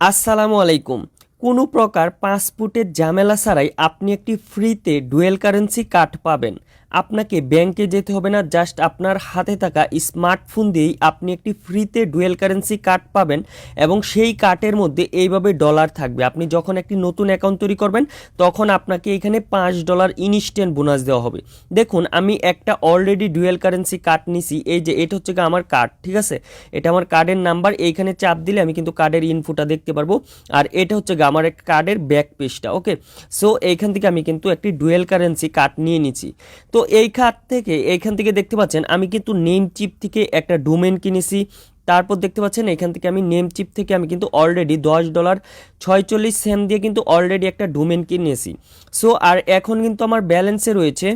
আসসালামু আলাইকুম। কোনো প্রকার পাসপোর্টের ঝামেলা ছাড়াই আপনি একটি ফ্রিতে ডুয়েল কারেন্সি কার্ড পাবেন। আপনাকে ব্যাংকে যেতে হবে না জাস্ট আপনার হাতে থাকা স্মার্টফোন দিয়েই আপনি একটি ফ্রিতে ডুয়েল কারেন্সি কার্ড পাবেন এবং সেই কার্ডের মধ্যে এইভাবে ডলার থাকবে। আপনি যখন একটি নতুন অ্যাকাউন্ট তৈরি করবেন, তখন আপনাকে এখানে পাঁচ ডলার ইনস্ট্যান্ট বোনাস দেওয়া হবে। দেখুন, আমি একটা অলরেডি ডুয়েল কারেন্সি কার্ড নিছি, এই যে এটা হচ্ছে আমার কার্ড ঠিক আছে? এটা আমার কার্ডের নাম্বার এইখানে চাপ দিলে আমি কিন্তু কার্ডের ইনফোটা দেখতে পারব। আর এটা হচ্ছে আমার এক কার্ডের ব্যাক পেজটা ওকে সো এইখান থেকে আমি কিন্তু একটি ডুয়েল কারেন্সি কার্ড নিয়ে নিছি। তো এই খাত থেকে এইখান থেকে দেখতে পাচ্ছেন, আমি কিন্তু নেম চিপ থেকে একটা ডোমেন কিনেছি। তারপর দেখতে পাচ্ছেন, এখান থেকে আমি নেম চিপ থেকে আমি কিন্তু অলরেডি দশ ডলার ছয়চল্লিশ সেম দিয়ে কিন্তু অলরেডি একটা ডোমেন কিনেছি। সো আর এখন কিন্তু আমার ব্যালেন্সে রয়েছে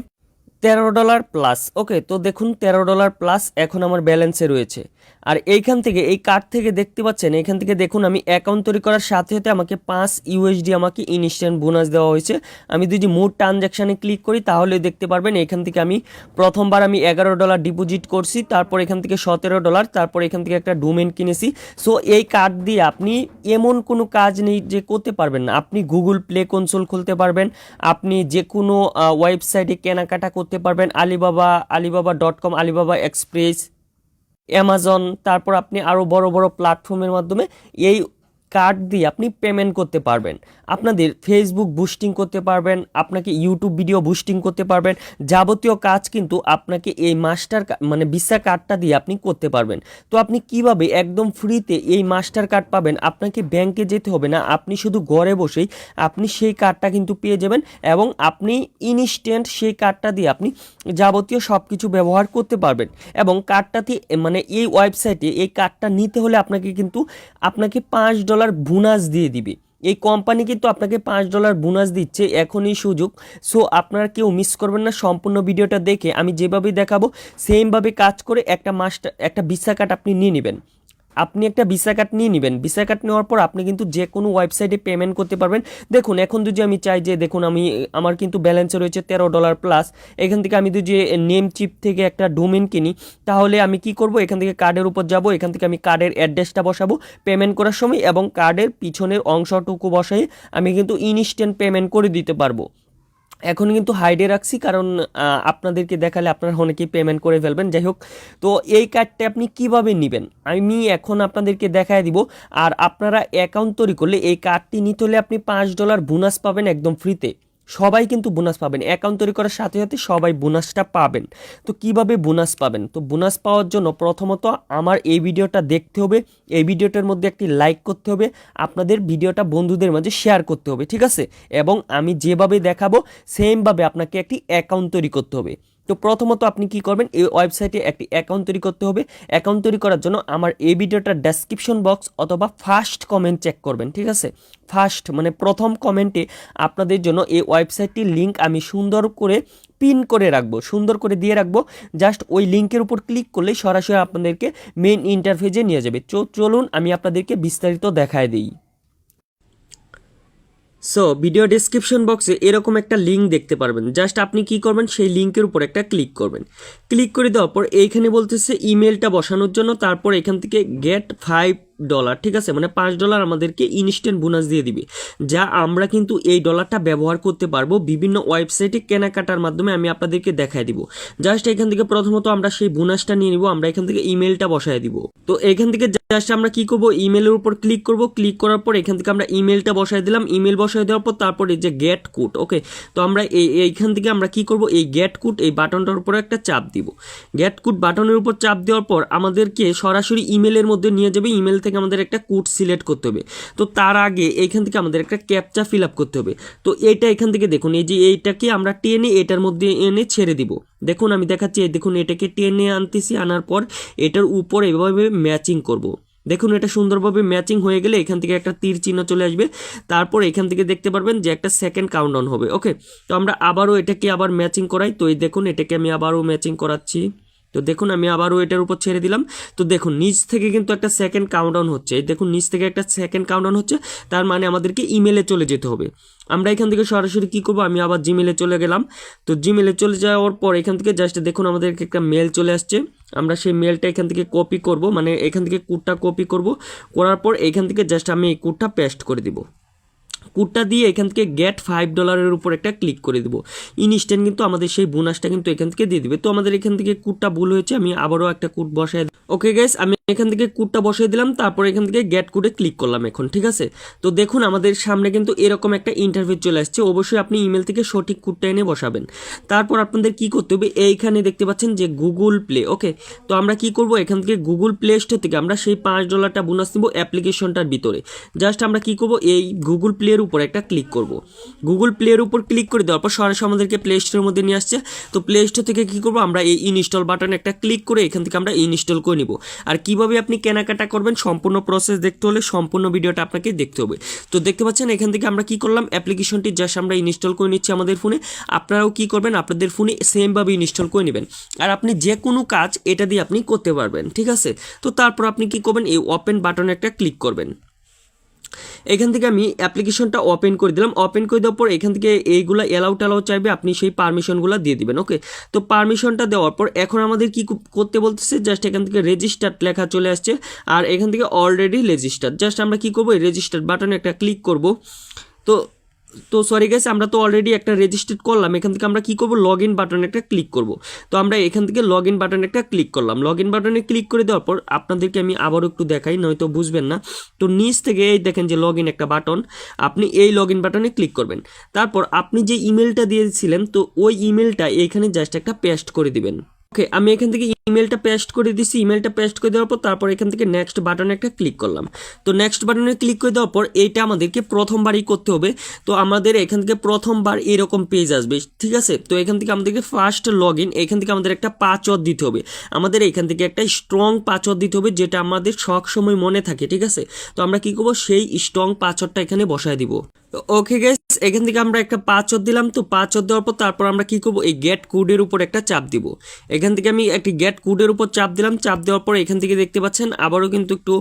তেরো ডলার প্লাস ওকে তো দেখুন, তেরো ডলার প্লাস এখন আমার ব্যালেন্সে রয়েছে। আর এইখান থেকে, এই কার্ড থেকে দেখতে পাচ্ছেন এখান থেকে দেখুন আমি অ্যাকাউন্ট তৈরি করার সাথে সাথে আমাকে পাঁচ ইউএসডি আমাকে ইনস্ট্যান্ট বোনাস দেওয়া হয়েছে। আমি যদি মোট ট্রানজ্যাকশানে ক্লিক করি, তাহলে দেখতে পারবেন এখান থেকে আমি প্রথমবার আমি এগারো ডলার ডিপোজিট করছি, তারপর এখান থেকে সতেরো ডলার তারপর এখান থেকে একটা ডোমেন কিনেছি। সো এই কার্ড দিয়ে আপনি এমন কোনো কাজ নেই যে করতে পারবেন না। আপনি গুগল প্লে কনসোল খুলতে পারবেন, আপনি যে কোনো ওয়েবসাইটে কেনাকাটা করতে পারবেন Alibaba Alibaba dot com Alibaba express Amazon তারপর আপনি আরও বড় বড় প্ল্যাটফর্মের মাধ্যমে এই কার্ড দিয়ে আপনি পেমেন্ট করতে পারবেন। আপনাদের ফেসবুক বুস্টিং করতে পারবেন, আপনাকে ইউটিউব ভিডিও বুস্টিং করতে পারবেন। যাবতীয় কাজ কিন্তু আপনাকে এই মাস্টার মানে ভিসা কার্ডটা দিয়ে আপনি করতে পারবেন। তো আপনি কীভাবে একদম ফ্রিতে এই মাস্টার কার্ড পাবেন, আপনাকে ব্যাংকে যেতে হবে না। আপনি শুধু ঘরে বসেই আপনি সেই কার্ডটা কিন্তু পেয়ে যাবেন এবং আপনি ইনস্ট্যান্ট সেই কার্ডটা দিয়ে আপনি যাবতীয় সব কিছু ব্যবহার করতে পারবেন। এবং কার্ডটাতে মানে এই ওয়েবসাইটে এই কার্ডটা নিতে হলে আপনাকে কিন্তু, আপনাকে পাঁচ ডলার বোনাস দিয়ে দিবে। এই কোম্পানি কিন্তু আপনাকে পাঁচ ডলার বোনাস দিচ্ছে, এখনই সুযোগ। সো আপনারা কেউ মিস করবেন না, সম্পূর্ণ ভিডিওটা দেখে আমি যেভাবে দেখাবো সেমভাবে কাজ করে একটা মাস্টার একটা ভিসা কার্ড আপনি নিয়ে নেবেন। আপনি একটা ভিসা কার্ড নিয়ে নেবেন। ভিসা কার্ড নেওয়ার পর আপনি কিন্তু যে কোনো ওয়েবসাইটে পেমেন্ট করতে পারবেন। দেখুন, এখন যদি আমি চাই যে, দেখুন, আমি, আমার কিন্তু ব্যালেন্সে রয়েছে তেরো ডলার প্লাস এখান থেকে আমি যদি নেম চিপ থেকে একটা ডোমেন কিনি, তাহলে আমি কি করব? এখান থেকে কার্ডের উপর যাব। এখান থেকে আমি কার্ডের অ্যাড্রেসটা বসাবো পেমেন্ট করার সময় এবং কার্ডের পিছনের অংশটুকু বসাই আমি কিন্তু ইনস্ট্যান্ট পেমেন্ট করে দিতে পারব। এখন কিন্তু হাইডে রাখছি, কারণ আপনাদেরকে দেখালে আপনারা অনেকেই পেমেন্ট করে ফেলবেন। যাই হোক, তো এই কার্ডটা আপনি কীভাবে নেবেন? আমি এখন আপনাদেরকে দেখায় দিব, আর আপনারা অ্যাকাউন্ট তৈরি করলে এই কার্ডটি নিতে হলে আপনি পাঁচ ডলার বোনাস পাবেন একদম ফ্রিতে সবাই কিন্তু বোনাস পাবেন। অ্যাকাউন্ট তৈরি করার সাথে সাথে সবাই বোনাসটা পাবেন। তো কীভাবে বোনাস পাবেন? তো বোনাস পাওয়ার জন্য প্রথমত আমার এই ভিডিওটা দেখতে হবে। এই ভিডিওটার মধ্যে একটি লাইক করতে হবে। আপনাদের ভিডিওটা বন্ধুদের মাঝে শেয়ার করতে হবে, ঠিক আছে? এবং আমি যেভাবে দেখাবো, সেমভাবে আপনাকে একটি অ্যাকাউন্ট তৈরি করতে হবে। তো প্রথমত আপনি কি করবেন, এই ওয়েবসাইটে একটি অ্যাকাউন্ট তৈরি করতে হবে। অ্যাকাউন্ট তৈরি করার জন্য আমার এই ভিডিওটার ডেসক্রিপশন বক্স অথবা ফার্স্ট কমেন্ট চেক করবেন, ঠিক আছে? ফার্স্ট মানে প্রথম কমেন্টে আপনাদের জন্য এই ওয়েবসাইটটির লিঙ্ক আমি সুন্দর করে পিন করে রাখব, সুন্দর করে দিয়ে রাখব। জাস্ট ওই লিঙ্কের উপর ক্লিক করলেই সরাসরি আপনাদেরকে মেন ইন্টারফেজে নিয়ে যাবে। চলুন আমি আপনাদেরকে বিস্তারিত দেখায় দিই। সো ভিডিও ডেসক্রিপশন বক্সে এরকম একটা লিঙ্ক দেখতে পারবেন। জাস্ট আপনি কি করবেন, সেই লিঙ্কের উপর একটা ক্লিক করবেন। ক্লিক করে দেওয়ার পর এইখানে বলতেছে ইমেলটা বসানোর জন্য, তারপর এখান থেকে গেট ফাইভ ডলার ঠিক আছে? মানে পাঁচ ডলার আমাদেরকে ইনস্ট্যান্ট বোনাস দিয়ে দিবে। যা আমরা কিন্তু এই ডলারটা ব্যবহার করতে পারব বিভিন্ন ওয়েবসাইটে কেনাকাটার মাধ্যমে আমি আপনাদেরকে দেখাই দিব। জাস্ট এখান থেকে প্রথমত আমরা সেই বোনাসটা নিয়ে নিব, আমরা এখান থেকে ইমেলটা বসায় দিব। তো এখান থেকে জাস্ট আমরা কি করব? ইমেলের উপর ক্লিক করব। ক্লিক করার পর এখান থেকে আমরা ইমেলটা বসায় দিলাম। ইমেল বসায় দেওয়ার পর তারপর যে গেট কোড ওকে তো আমরা এই, এইখান থেকে আমরা কি করব? এই গেট কোড এই বাটনটার উপর একটা চাপ দিব। গেট কোড বাটনের উপর চাপ দেওয়ার পর আমাদেরকে সরাসরি ইমেলের মধ্যে নিয়ে যাবে। ইমেল থেকে আমাদের একটা কোড সিলেক্ট করতে হবে। তো তার আগে এইখান থেকে আমাদের একটা ক্যাপচা ফিল আপ করতে হবে। তো এইটা এখান থেকে দেখুন, এই যে এইটাকে আমরা টেনে এটার মধ্যে এনে ছেড়ে দিব। দেখুন, আমি দেখাচ্ছি দেখুন, এটাকে টেনে আনতেছি, আনার পর এটার উপর এভাবে ম্যাচিং করব। দেখুন, এটা সুন্দরভাবে ম্যাচিং হয়ে গেলে এখান থেকে একটা তীর চিহ্ন চলে আসবে। তারপর এখান থেকে দেখতে পারবেন যে একটা সেকেন্ড কাউন্টডাউন হবে, ওকে? তো আমরা আবারও এটাকে আবার ম্যাচিং করাই। তো এই দেখুন, এটাকে আমি আবারও ম্যাচিং করাচ্ছি। তো দেখুন, আমি আবারও এটার উপর ছেড়ে দিলাম। তো দেখুন, নিচ থেকে কিন্তু একটা সেকেন্ড কাউন্টডাউন হচ্ছে। এই দেখুন, নিচ থেকে একটা সেকেন্ড কাউন্টডাউন হচ্ছে। তার মানে আমাদেরকে ইমেলে চলে যেতে হবে। আমরা এখান থেকে সরাসরি কী করব? আমি আবার জিমেলে চলে গেলাম। তো জিমেলে চলে যাওয়ার পর এখান থেকে জাস্ট দেখুন, আমাদেরকে একটা মেল চলে আসছে। আমরা সেই মেলটা এখান থেকে কপি করব। মানে এখান থেকে কোডটা কপি করব। করার পর এখান থেকে জাস্ট আমি এই কোডটা পেস্ট করে দিব। কোডটা দিয়ে এখান থেকে গেট ফাইভ ডলারের উপর একটা ক্লিক করে দেবো। ইনস্ট্যান্ট কিন্তু আমাদের সেই বোনাসটা কিন্তু এখান থেকে দিয়ে দিবে। তো আমাদের এখান থেকে কোডটা ভুল হয়েছে, আমি আবারও একটা কোড বসাই ওকে গাইস আমি এখান থেকে কোডটা বসিয়ে দিলাম, তারপর এখান থেকে গেট কোডে ক্লিক করলাম এখন, ঠিক আছে? তো দেখুন, আমাদের সামনে কিন্তু এরকম একটা ইন্টারভিউ চলে আসছে, অবশ্যই আপনি ইমেল থেকে সঠিক কোডটা এনে বসাবেন। তারপর আপনাদের কি করতে হবে, এইখানে দেখতে পাচ্ছেন যে গুগল প্লে ওকে তো আমরা কি করব, এখান থেকে গুগল প্লে স্টোর থেকে আমরা সেই পাঁচ ডলারটা বোনাস নিব অ্যাপ্লিকেশনটার ভিতরে। জাস্ট আমরা কি করব, এই গুগল প্লের উপর একটা ক্লিক করব। গুগল প্লের উপর ক্লিক করে দেওয়ার পর সরাসরি আমাদেরকে প্লে স্টোরের মধ্যে নিয়ে আসছে। তো প্লে স্টোর থেকে কি করব, আমরা এই ইনস্টল বাটনে একটা ক্লিক করে এখান থেকে আমরা ইনস্টল করে নিব। আর কীভাবে আপনি কেনাকাটা করবেন, সম্পূর্ণ প্রসেস দেখতে হলে সম্পূর্ণ ভিডিওটা আপনাকে দেখতে হবে। তো দেখতে পাচ্ছেন, এখান থেকে আমরা কি করলাম অ্যাপ্লিকেশনটি জাস্ট আমরা ইনস্টল করে নিচ্ছি আমাদের ফোনে আপনারাও কি করবেন, আপনাদের ফোনে সেমভাবে ইনস্টল করে নেবেন। আর আপনি যে কোনো কাজ এটা দিয়ে আপনি করতে পারবেন, ঠিক আছে? তো তারপর আপনি কি করবেন, এই ওপেন বাটনে একটা ক্লিক করবেন। এখান থেকে আমি অ্যাপ্লিকেশনটা ওপেন করে দিলাম। ওপেন করে দেওয়ার পর এখান থেকে এইগুলো অ্যালাউ টালাও চাইবে, আপনি সেই পারমিশনগুলো দিয়ে দিবেন ওকে তো পারমিশনটা দেওয়ার পর এখন আমাদের কি করতে বলতেছে জাস্ট এখান থেকে রেজিস্টার্ড লেখা চলে আসছে, আর এখান থেকে অলরেডি রেজিস্টার্ড জাস্ট আমরা কী করব, এই রেজিস্টার বাটনে একটা ক্লিক করব। তো তো সরি গেছে আমরা তো অলরেডি একটা রেজিস্টার্ড করলাম, এখান থেকে আমরা কি করব? লগ ইন বাটনে একটা ক্লিক করব। তো আমরা এখান থেকে লগ ইন বাটনে একটা ক্লিক করলাম। লগ ইন বাটনে ক্লিক করে দেওয়ার পর আপনাদেরকে আমি আবারও একটু দেখাই, নয়তো বুঝবেন না। তো নিচ থেকে এই দেখেন যে লগ ইন একটা বাটন আপনি এই লগ ইন বাটনে ক্লিক করবেন। তারপর আপনি যে ইমেলটা দিয়েছিলেন, তো ওই ইমেলটা এইখানে জাস্ট একটা পেস্ট করে দিবেন। ওকে আমি এখান থেকে ইমেলটা পেস্ট করে দিছি ইমেলটা পেস্ট করে দেওয়ার পর তারপর এখান থেকে নেক্সট বাটনে একটা ক্লিক করলাম। তো নেক্সট বাটনে ক্লিক করে দেওয়ার পর এইটা আমাদেরকে প্রথমবারই করতে হবে। তো আমাদের এখান থেকে প্রথমবার এরকম পেজ আসবে, ঠিক আছে? তো এখান থেকে আমাদেরকে ফার্স্ট লগ ইন এখান থেকে আমাদের একটা পাসওয়ার্ড দিতে হবে। আমাদের এখান থেকে একটা স্ট্রং পাসওয়ার্ড দিতে হবে, যেটা আমাদের সব সময় মনে থাকে, ঠিক আছে? তো আমরা কি করব? সেই স্ট্রং পাসওয়ার্ডটা এখানে বসায় দিব। ওকে গেস এখান থেকে আমরা একটা পাঁচর দিলাম। তো পাঁচর দেওয়ার পর তারপর আমরা কি করব? এই গেট কোডের উপর একটা চাপ দিব। এখান থেকে আমি একটি গেট কোডের উপর চাপ দিলাম, চাপ দেওয়ার পর এখান থেকে দেখতে পাচ্ছেন আবারও কিন্তু একটু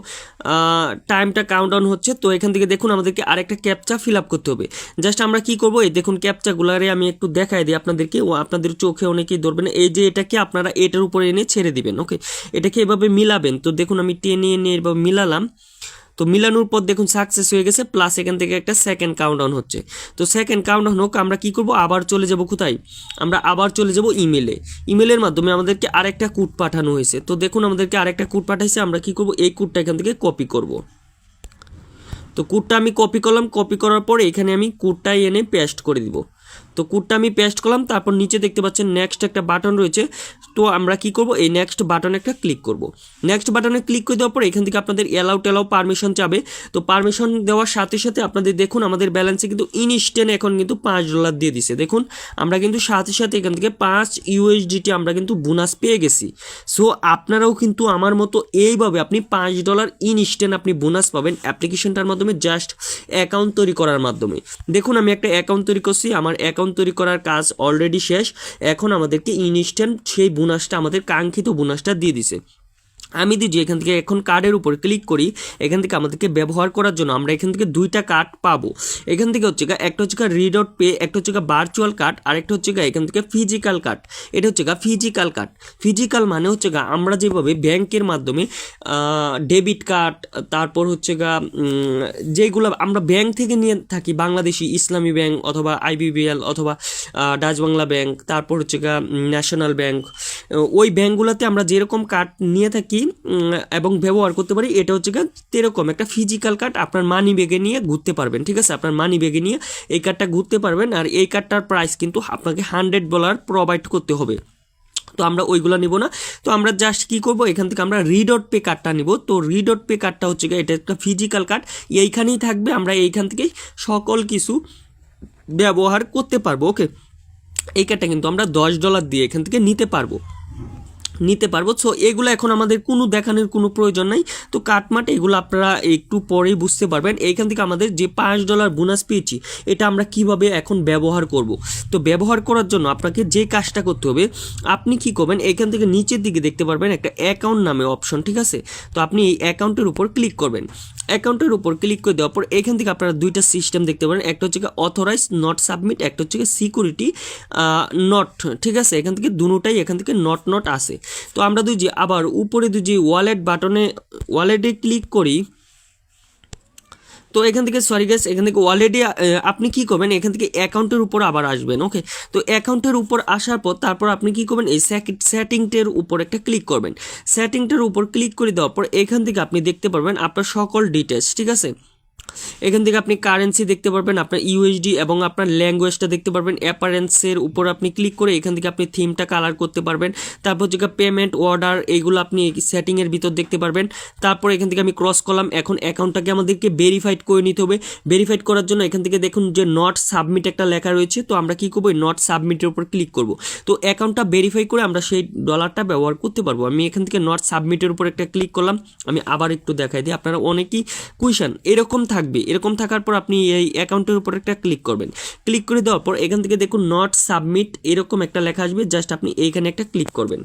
টাইমটা কাউন্ট ডাউন হচ্ছে। তো এখান থেকে দেখুন আমাদেরকে আরেকটা ক্যাপচা ফিল আপ করতে হবে। জাস্ট আমরা কি করব? এই দেখুন ক্যাপচাগুলারে আমি একটু দেখাই দিই আপনাদেরকে। ও আপনাদের চোখে অনেকেই ধরবেন। এই যে এটাকে আপনারা এটার উপরে এনে ছেড়ে দিবেন ওকে এটাকে এভাবে মিলাবেন। তো দেখুন আমি টেনে এনে এভাবে মিলালাম। তো মিলানোর পর দেখুন সাকসেস হয়ে গেছে প্লাস এখান থেকে একটা সেকেন্ড কাউন্টডাউন হচ্ছে। তো সেকেন্ড কাউন্টডাউন হোক, আমরা কি করব? আবার চলে যাব কোথায়? আমরা আবার চলে যাব ইমেলে ইমেলের মাধ্যমে আমাদেরকে আরেকটা কোড পাঠানো হয়েছে। তো দেখুন আমাদেরকে আরেকটা কোড পাঠাইছে, আমরা কি করব? এই কোডটা এখান থেকে কপি করব। তো কোডটা আমি কপি করলাম কপি করার পরে এখানে আমি কোডটাই এনে পেস্ট করে দিব। তো কোডটা আমি পেস্ট করলাম, তারপর নিচে দেখতে পাচ্ছেন নেক্সট একটা বাটন রয়েছে। তো আমরা কি করব? এই নেক্সট বাটনে একটা ক্লিক করব। নেক্সট বাটনে ক্লিক করে দেওয়ার পর এখান থেকে আপনাদের অ্যালাউ টেলাউ পারমিশন চাবে। তো পারমিশন দেওয়ার সাথে সাথে আপনাদের দেখুন, আমাদের ব্যালেন্সে কিন্তু ইনস্ট্যান্ট এখন কিন্তু পাঁচ ডলার দিয়ে দিছে। দেখুন, আমরা কিন্তু সাথে সাথে এখান থেকে পাঁচ ইউএসডিটি আমরা কিন্তু বোনাস পেয়ে গেছি। সো আপনারাও কিন্তু আমার মতো এইভাবে আপনি পাঁচ ডলার ইনস্ট্যান্ট আপনি বোনাস পাবেন অ্যাপ্লিকেশনটার মাধ্যমে জাস্ট অ্যাকাউন্ট তৈরি করার মাধ্যমে। দেখুন, আমি একটা অ্যাকাউন্ট তৈরি করছি, আমার অ্যাকাউন্ট তৈরি করার কাজ অলরেডি শেষ। এখন আমাদেরকে ইনস্ট্যান্ট সেই বোনাসটা, আমাদের কাঙ্ক্ষিত বোনাসটা দিয়ে দিছে। আমি দিদি এখান থেকে এখন কার্ডের উপর ক্লিক করি, এখান থেকে আমাদেরকে ব্যবহার করার জন্য আমরা এখান থেকে দুইটা কার্ড পাবো। এখান থেকে হচ্ছে গা একটা হচ্ছে রিড আউট পে একটা হচ্ছে ভার্চুয়াল কার্ড আর একটা হচ্ছে এখান থেকে ফিজিক্যাল কার্ড এটা হচ্ছে ফিজিক্যাল কার্ড ফিজিক্যাল মানে হচ্ছে গা আমরা যেভাবে ব্যাংকের মাধ্যমে ডেবিট কার্ড তারপর হচ্ছে গা যেগুলো আমরা ব্যাংক থেকে নিয়ে থাকি, বাংলাদেশি ইসলামী ব্যাংক অথবা আইবিবিএল অথবা ডাচ বাংলা ব্যাংক, তারপর হচ্ছে গা ন্যাশনাল ব্যাংক ওই ব্যাংকগুলোতে আমরা যেরকম কার্ড নিয়ে থাকি এবং ব্যবহার করতে পারি, এটা হচ্ছে গা এরকম একটা ফিজিক্যাল কার্ড আপনার মানি ব্যাগে নিয়ে ঘুরতে পারবেন, ঠিক আছে? আপনার মানি ব্যাগে নিয়ে এই কার্ডটা ঘুরতে পারবেন, আর এই কার্ডটার প্রাইস কিন্তু আপনাকে হান্ড্রেড ডলার প্রোভাইড করতে হবে। তো আমরা ওইগুলো নিব না। তো আমরা জাস্ট কি করব? এখান থেকে আমরা রিডট পে কার্ডটা নিব। তো রিডট পে কার্ডটা হচ্ছে গিয়ে এটা একটা ফিজিক্যাল কার্ড এইখানেই থাকবে, আমরা এইখান থেকে সকল কিছু ব্যবহার করতে পারব ওকে এই কার্ডটা কিন্তু আমরা দশ ডলার দিয়ে এখান থেকে নিতে পারব। নিতে পারব। সো এগুলো এখন আমাদের কোনো দেখানোর কোনো প্রয়োজন নাই। তো কাটমাট, এগুলো আপনারা একটু পরেই বুঝতে পারবেন। এইখান থেকে আমাদের যে পাঁচ ডলার বোনাস পেয়েছি, এটা আমরা কীভাবে এখন ব্যবহার করব? তো ব্যবহার করার জন্য আপনাকে যে কাজটা করতে হবে, আপনি কি করবেন, এখান থেকে নিচের দিকে দেখতে পারবেন একটা অ্যাকাউন্ট নামে অপশন ঠিক আছে? তো আপনি এই অ্যাকাউন্টের উপর ক্লিক করবেন। অ্যাকাউন্টের উপর ক্লিক করে দেওয়ার পর এখান থেকে আপনারা দুইটা সিস্টেম দেখতে পারেন। একটা হচ্ছে অথরাইজ, নট সাবমিট, একটা হচ্ছে সিকিউরিটি নট, ঠিক আছে? এখান থেকে দুটাই এখান থেকে নট নট আসে তো আমরা দুই যে আবার উপরে দুই যে ওয়ালেট বাটনে ওয়ালেটে ক্লিক করি তো এখান থেকে সরি গ্যাস এখান থেকে অলরেডি আপনি কি করবেন? এখান থেকে অ্যাকাউন্টের উপর আবার আসবেন ওকে তো অ্যাকাউন্টের উপর আসার পর তারপর আপনি কি করবেন? এই সেটিংটের উপর একটা ক্লিক করবেন। সেটিংটার উপর ক্লিক করে দেওয়ার পর এখান থেকে আপনি দেখতে পারবেন আপনার সকল ডিটেলস ঠিক আছে? এখান থেকে আপনি কারেন্সি দেখতে পারবেন, আপনার ইউএসডি এবং আপনার ল্যাঙ্গুয়েজটা দেখতে পারবেন। অ্যাপারেন্সের উপর আপনি ক্লিক করে এখান থেকে আপনি থিমটা কালার করতে পারবেন। তারপর হচ্ছে পেমেন্ট অর্ডার এইগুলো আপনি সেটিংয়ের ভিতর দেখতে পারবেন। তারপর এখান থেকে আমি ক্রস করলাম এখন অ্যাকাউন্টটাকে আমাদেরকে ভেরিফাইড করে নিতে হবে। ভেরিফাইড করার জন্য এখান থেকে দেখুন যে নট সাবমিট একটা লেখা রয়েছে। তো আমরা কি করব? নট সাবমিটের উপর ক্লিক করব। তো অ্যাকাউন্টটা ভেরিফাই করে আমরা সেই ডলারটা ব্যবহার করতে পারব। আমি এখান থেকে নট সাবমিটের উপর একটা ক্লিক করলাম। আমি আবার একটু দেখাই দিই। আপনারা অনেকেই কুইশন এরকম থাকবে, এরকম থাকার পর আপনি এই অ্যাকাউন্টের উপর একটা ক্লিক করবেন। ক্লিক করে দেওয়ার পর এখান থেকে দেখুন নট সাবমিট এরকম একটা লেখা আসবে, জাস্ট আপনি এইখানে একটা ক্লিক করবেন।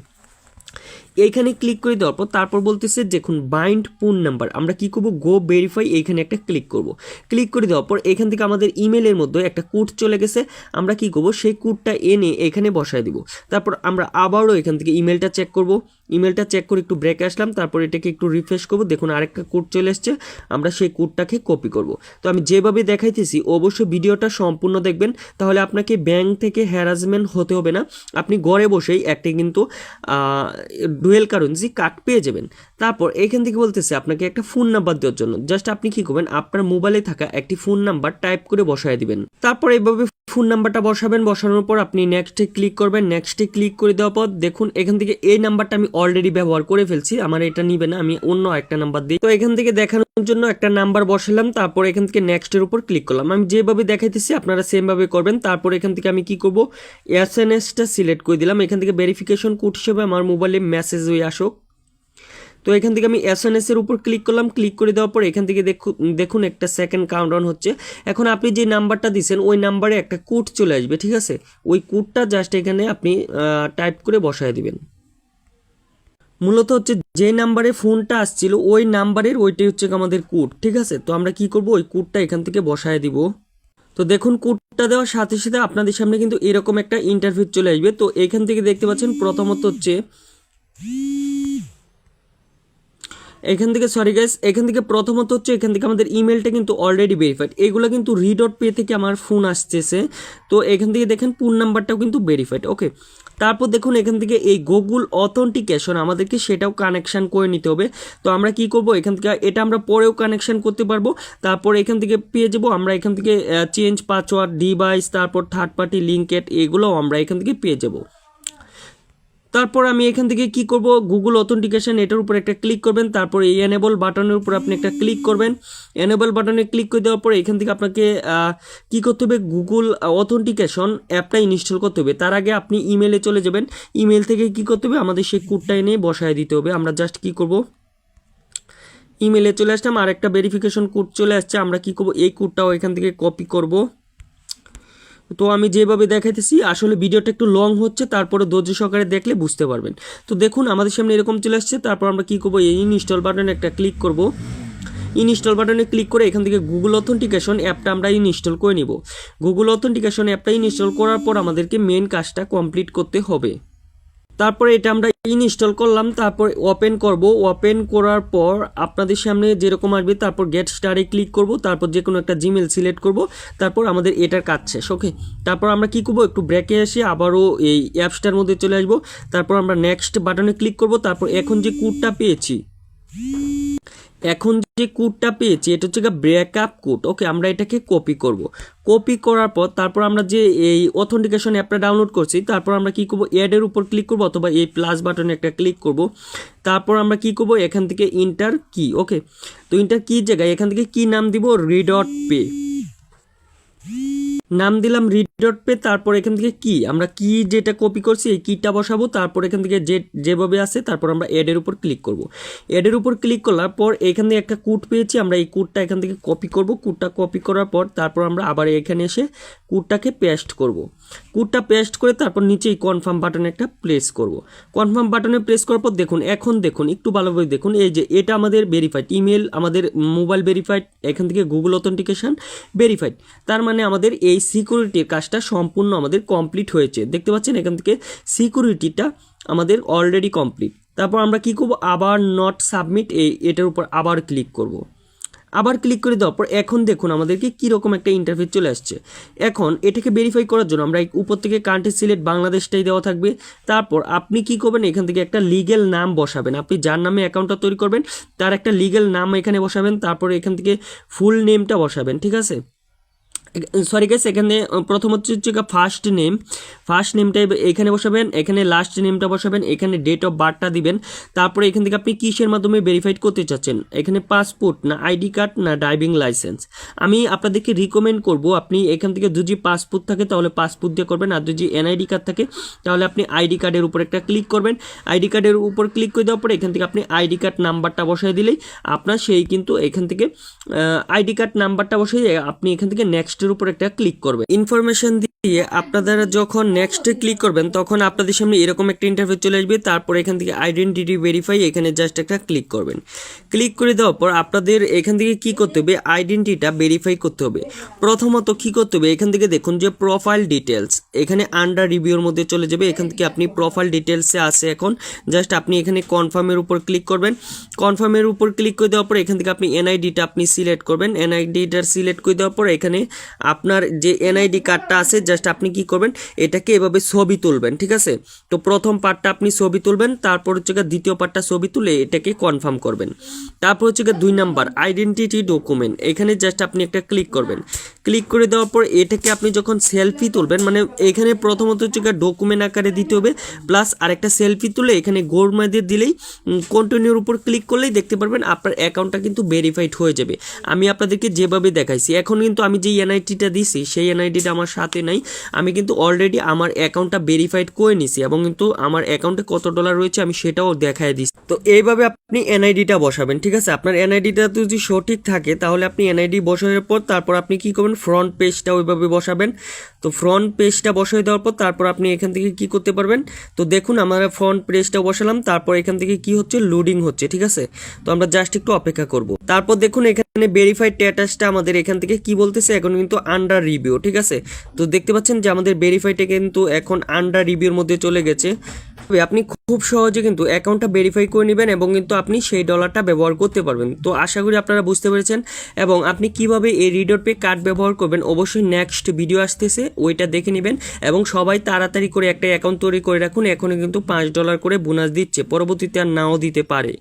এইখানে ক্লিক করে দেওয়ার পর তারপর বলতেছে দেখুন বাইন্ড ফোন নাম্বার আমরা কি করব? গো ভেরিফাই এইখানে একটা ক্লিক করব। ক্লিক করে দেওয়ার পর এখান থেকে আমাদের ইমেলের মধ্যে একটা কোড চলে গেছে, আমরা কি করব? সেই কোডটা এনে এখানে বসায় দিব। তারপর আমরা আবারও এখান থেকে ইমেলটা চেক করব। ইমেলটা চেক করে একটু ব্রেক আসলাম, তারপর এটাকে একটু রিফ্রেশ করব, দেখুন আরেকটা কোড চলে এসছে, আমরা সেই কোডটাকে কপি করব। তো আমি যেভাবে দেখাইতেছি, অবশ্যই ভিডিওটা সম্পূর্ণ দেখবেন, তাহলে আপনাকে ব্যাংক থেকে হ্যারাসমেন্ট হতে হবে না। আপনি ঘরে বসেই একটা কিন্তু ডুয়েল কারেন্সি কার্ড পেয়ে যাবেন। তারপর এখান থেকে বলতেছে আপনাকে একটা ফোন নাম্বার দেওয়ার জন্য। জাস্ট আপনি কি করবেন? আপনার মোবাইলে থাকা একটি ফোন নাম্বার টাইপ করে বসায় দিবেন। তারপর এইভাবে ফোন নাম্বারটা বসাবেন, বসানোর পর আপনি নেক্সটে ক্লিক করবেন নেক্সটে ক্লিক করে দেওয়ার পর দেখুন এখান থেকে এই নাম্বারটা আমি অলরেডি ব্যবহার করে ফেলছি, আমার এটা নিবে না, আমি অন্য একটা নাম্বার দিই। তো এখান থেকে দেখানোর জন্য একটা নাম্বার বসালাম, তারপর এখান থেকে নেক্সটের উপর ক্লিক করলাম। আমি যেভাবে দেখাইতেছি আপনারা সেমভাবে করবেন, তারপর এখান থেকে আমি কি করব? এস এন এসটা সিলেক্ট করে দিলাম। এখান থেকে ভেরিফিকেশন কোড হিসেবে আমার মোবাইলে মেসেজ হয়ে আসুক। তো এখান থেকে আমি এস এন এস এর উপর ক্লিক করলাম। ক্লিক করে দেওয়ার পর এখান থেকে দেখুন একটা সেকেন্ড কাউন্টডাউন হচ্ছে। এখন আপনি যে নাম্বারটা দিচ্ছেন ওই নাম্বারে একটা কোড চলে আসবে, ঠিক আছে? ওই কোডটা জাস্ট এখানে আপনি টাইপ করে বসায় দিবেন। মূলত হচ্ছে যে নাম্বারে ফোনটা আসছিল, ওই নাম্বারের ওইটাই হচ্ছে আমাদের কোড ঠিক আছে? তো আমরা কি করব? ওই কোডটা এখান থেকে বসায় দিব। তো দেখুন কোডটা দেওয়ার সাথে সাথে আপনাদের সামনে কিন্তু এরকম একটা ইন্টারভিউ চলে আসবে। তো এখান থেকে দেখতে পাচ্ছেন প্রথমত হচ্ছে এখান থেকে সরি গাইস এখান থেকে প্রথমত হচ্ছে এখান থেকে আমাদের ইমেলটা কিন্তু অলরেডি ভেরিফাইড এগুলো কিন্তু রিডট পে থেকে আমার ফোন আসতেছে। তো এখান থেকে দেখেন ফোন নাম্বারটাও কিন্তু ভেরিফাইড ওকে তারপর দেখুন, এখান থেকে এই গুগল অথেন্টিকেশন আমাদেরকে সেটাও কানেকশান করে নিতে হবে। তো আমরা কি করব? এখান থেকে এটা আমরা পরেও কানেকশান করতে পারব। তারপর এখান থেকে পেয়ে যাব, আমরা এখান থেকে চেঞ্জ পাসওয়ার্ড ডিভাইস তারপর থার্ড পার্টি লিঙ্কেড এগুলোও আমরা এখান থেকে পেয়ে যাব। তারপর আমি এখান থেকে কি করব? গুগল অথেন্টিকেশন এটার উপর একটা ক্লিক করবেন, তারপর এই এনেবল বাটনের উপর আপনি একটা ক্লিক করবেন। এনেবল বাটনে ক্লিক করে দেওয়ার পর এখান থেকে আপনাকে কি করতে হবে? গুগল অথেন্টিকেশন অ্যাপটা ইনস্টল করতে হবে। তার আগে আপনি ইমেলে চলে যাবেন। ইমেল থেকে কি করতে হবে? আমাদের সেই কোডটা এনে বসায় দিতে হবে। আমরা জাস্ট কি করব? ইমেলে চলে আসলাম। আর একটা ভেরিফিকেশন কোড চলে আসছে। আমরা কি করব? এই কোডটাও এখান থেকে কপি করব। তো আমি যেভাবে দেখাইতেছি, আসলে ভিডিওটা একটু লং হচ্ছে, তারপরে ধৈর্য সহকারে দেখলে বুঝতে পারবেন। তো দেখুন, আমাদের সামনে এরকম চলে আসছে, তারপর আমরা কী করব, এই ইনস্টল বাটনে একটা ক্লিক করব। ইনস্টল বাটনে ক্লিক করে এখান থেকে গুগল অথেন্টিকেশন অ্যাপটা আমরা ইনস্টল করে নিব। গুগল অথেন্টিকেশন অ্যাপটা ইনস্টল করার পর আমাদেরকে মেন কাজটা কমপ্লিট করতে হবে। তারপরে এটা আমরা ইনস্টল করলাম, তারপর ওপেন করব। ওপেন করার পর আপনাদের সামনে যেরকম আসবে, তারপর গেট স্টারে ক্লিক করব, তারপর যে কোনো একটা জিমেল সিলেক্ট করব, তারপর আমাদের এটার কাজ শেষ ওকে তারপর আমরা কি করব, একটু ব্রেকে এসে আবারও এই অ্যাপসটার মধ্যে চলে আসব। তারপর আমরা নেক্সট বাটনে ক্লিক করব, তারপর এখন যে কোডটা পেয়েছি এখন যে কোডটা পেয়েছি, এটা হচ্ছে ব্রেকআপ কোড। ওকে, আমরা এটাকে কপি করব। কপি করার পর তারপর আমরা যে এই অথেন্টিকেশন অ্যাপটা ডাউনলোড করছি, তারপর আমরা কি করব? অ্যাডের উপর ক্লিক করব অথবা এই প্লাস বাটনে একটা ক্লিক করব। তারপর আমরা কি করব? এখান থেকে ইন্টার কি ওকে তো ইন্টার কি জায়গায় এখান থেকে কি নাম দিব? রিডট পে নাম দিলাম রিড ডট পে তারপর এখান থেকে কি আমরা কি যেটা কপি করছি, এই কিটা বসাবো, তারপর এখান থেকে যে, যেভাবে আছে, তারপর আমরা এডের উপর ক্লিক করব। এডের উপর ক্লিক করার পর, এখান থেকে একটা কোড পেয়েছি, আমরা এই কোডটা এখান থেকে কপি করব। কোডটা কপি করার পর, তারপর আমরা আবার এখানে এসে কোডটাকে পেস্ট করব। কোডটা পেস্ট করে তারপর নিচে এই কনফার্ম বাটনে একটা প্রেস করব। কনফার্ম বাটনে প্রেস করার পর দেখুন, এখন দেখুন, একটু ভালোভাবে দেখুন, এই যে এটা আমাদের ভেরিফাইড ইমেল আমাদের মোবাইল ভেরিফাইড এখান থেকে গুগল অথেন্টিকেশন ভেরিফাইড তার মানে আমাদের এই সিকিউরিটির কাজটা সম্পূর্ণ আমাদের কমপ্লিট হয়েছে। দেখতে পাচ্ছেন এখান থেকে সিকিউরিটিটা আমাদের অলরেডি কমপ্লিট তারপর আমরা কি করব? আবার নট সাবমিট এই এটার উপর আবার ক্লিক করব। আবার ক্লিক করে দেওয়ার পর এখন দেখুন আমাদেরকে কীরকম একটা ইন্টারফেস চলে আসছে। এখন এটাকে ভেরিফাই করার জন্য আমরা উপর থেকে কান্ট্রি সিলেক্ট বাংলাদেশটাই দেওয়া থাকবে। তারপর আপনি কি করবেন? এখান থেকে একটা লিগেল নাম বসাবেন। আপনি যার নামে অ্যাকাউন্টটা তৈরি করবেন, তার একটা লিগেল নাম এখানে বসাবেন। তারপর এখান থেকে ফুল নেমটা বসাবেন, ঠিক আছে? সরি গাইস এখানে প্রথম হচ্ছে হচ্ছে ফার্স্ট নেম ফার্স্ট নেমটা এখানে বসাবেন, এখানে লাস্ট নেমটা বসাবেন, এখানে ডেট অফ বার্থটা দিবেন। তারপরে এখান থেকে আপনি কিসের মাধ্যমে ভেরিফাইড করতে চাচ্ছেন? এখানে পাসপোর্ট না আইডি কার্ড না ড্রাইভিং লাইসেন্স আমি আপনাদেরকে রিকমেন্ড করব, আপনি এখান থেকে যদি পাসপোর্ট থাকে, তাহলে পাসপোর্ট দিয়ে করবেন, আর যদি এনআইডি কার্ড থাকে, তাহলে আপনি আইডি কার্ডের উপর একটা ক্লিক করবেন। আইডি কার্ডের উপর ক্লিক করে দেওয়ার পরে এখান থেকে আপনি আইডি কার্ড নাম্বারটা বসাই দিলেই আপনার সেই কিন্তু এখান থেকে আইডি কার্ড নাম্বারটা বসিয়ে আপনি এখান থেকে নেক্সটের উপর একটা ক্লিক করবে। ইনফরমেশন দিয়ে আপনারা যখন নেক্সটে ক্লিক করবেন, তখন আপনাদের সামনে এরকম একটা ইন্টারভিউ চলে আসবে। তারপর এখান থেকে আইডেন্টিটি ভেরিফাই এখানে জাস্ট একটা ক্লিক করবেন। ক্লিক করে দেওয়ার পর আপনাদের এখান থেকে কি করতে হবে? আইডেন্টিটা ভেরিফাই করতে হবে। প্রথমত কি করতে হবে? এখান থেকে দেখুন যে প্রোফাইল ডিটেলস এখানে আন্ডার রিভিউর মধ্যে চলে যাবে। এখান থেকে আপনি প্রোফাইল ডিটেলসে আসে এখন। জাস্ট আপনি এখানে কনফার্মের উপর ক্লিক করবেন। কনফার্মের উপর ক্লিক করে দেওয়ার পর এখান থেকে আপনি এনআইডিটা আপনি সিলেক্ট করবেন। এনআইডিটা সিলেক্ট করে দেওয়ার পর এখানে আপনার যে এনআইডি কার্ডটা আছে জাস্ট আপনি কি করবেন, এটাকে এভাবে ছবি তুলবেন, ঠিক আছে? তো প্রথম পার্টটা আপনি ছবি তুলবেন, তারপর হচ্ছে দ্বিতীয় পার্টটা ছবি তুলে এটাকে কনফার্ম করবেন। তারপর হচ্ছে দুই নাম্বার আইডেন্টিটি ডকুমেন্ট এখানে জাস্ট আপনি একটা ক্লিক করবেন। ক্লিক করে দেওয়ার পর এটাকে আপনি যখন সেলফি তুলবেন মানে এখানে প্রথমত হচ্ছে ডকুমেন্ট আকারে দিতে হবে প্লাস আরেকটা সেলফি তুলে এখানে গোড় দিয়ে দিলেই কন্টিনিউর উপর ক্লিক করলেই দেখতে পারবেন আপনার অ্যাকাউন্টটা কিন্তু ভেরিফাইড হয়ে যাবে। আমি আপনাদেরকে যেভাবে দেখাইছি, এখন কিন্তু আমি যে এনআইটিটা দিছি, সেই এনআইডিটা আমার সাথে নাই। আমি কিন্তু অলরেডি আমার অ্যাকাউন্টটা ভেরিফাইড করে নিছি এবং কিন্তু আমার অ্যাকাউন্টে কত ডলার রয়েছে আমি সেটাও দেখায় দিচ্ছি তো এইভাবে আপনি এনআইডিটা বসাবেন, ঠিক আছে? আপনার এনআইডিটা যদি সঠিক থাকে, তাহলে আপনি এনআইডি বসানোর পর তারপর আপনি কি করবেন? ফ্রন্ট পেজটা ওইভাবে বসাবেন। তো ফ্রন্ট পেজটা বসাই দেওয়ার পর তারপর আপনি এখান থেকে কি করতে পারবেন? তো দেখুন আমরা ফ্রন্ট পেজটা বসালাম, তারপর এখান থেকে কি হচ্ছে? লোডিং হচ্ছে, ঠিক আছে? তো আমরা জাস্ট একটু অপেক্ষা করব। তারপর দেখুন এখানে ভেরিফাইড স্ট্যাটাসটা আমাদের এখান থেকে কি বলতেছে? এখন কিন্তু আন্ডার রিভিউ ঠিক আছে? তো দেখতে পাচ্ছেন যে আমাদের ভেরিফাইডটা কিন্তু এখন আন্ডার রিভিউর মধ্যে চলে গেছে। আপনি খুব সহজে কিন্তু অ্যাকাউন্টটা ভেরিফাই করে নেবেন এবং কিন্তু আপনি সেই ডলারটা ব্যবহার করতে পারবেন। তো আশা করি আপনারা বুঝতে পেরেছেন এবং আপনি কীভাবে এই রিডর পে কার্ড ব্যবহার করবেন অবশ্যই নেক্সট ভিডিও আসতেছে, ওইটা দেখে নেবেন এবং সবাই তাড়াতাড়ি করে একটা অ্যাকাউন্ট তৈরি করে রাখুন এখনও কিন্তু পাঁচ ডলার করে বোনাস দিচ্ছে, পরবর্তীতে আর নাও দিতে পারে।